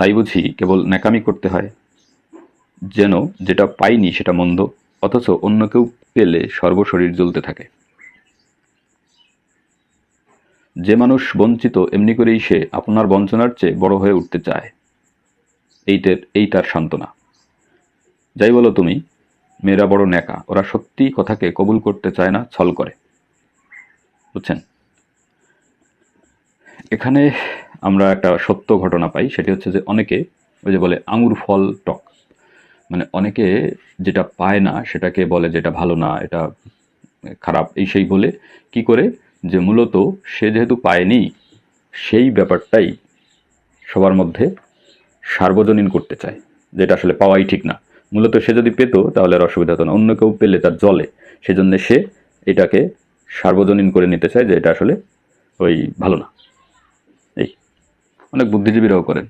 তাই বুঝি কেবল ন্যাকামি করতে হয়। যেন যেটা পাইনি সেটা মন্দ, অথচ অন্য কেউ পেলে সর্বশরীর জ্বলতে থাকে। যে মানুষ বঞ্চিত এমনি করেই সে আপনার বঞ্চনার চেয়ে বড় হয়ে উঠতে চায়। এইটার, এই তার সান্ত্বনা। যাই বলো তুমি, মেয়েরা বড় ন্যাকা, ওরা সত্যি কথাকে কবুল করতে চায় না, ছল করে। বুঝছেন? এখানে আমরা একটা সত্য ঘটনা পাই, সেটি হচ্ছে যে অনেকে ওই যে বলে আঙুর ফল টক। মানে অনেকে যেটা পায় না, সেটাকে বলে যেটা ভালো না, এটা খারাপ, এই সেই বলে কি করে? যে মূলত সে যেহেতু পায়নি, সেই ব্যাপারটাই সবার মধ্যে সার্বজনীন করতে চায় যেটা আসলে পাওয়াই ঠিক না। মূলত সে যদি পেত, তাহলে আর অসুবিধা হতো না। অন্য কেউ পেলে তার জলে। সেজন্য সে এটাকে সার্বজনীন করে নিতে চায় যে এটা আসলে ওই ভালো না। অনেক বুদ্ধিজীবীরাও করেন।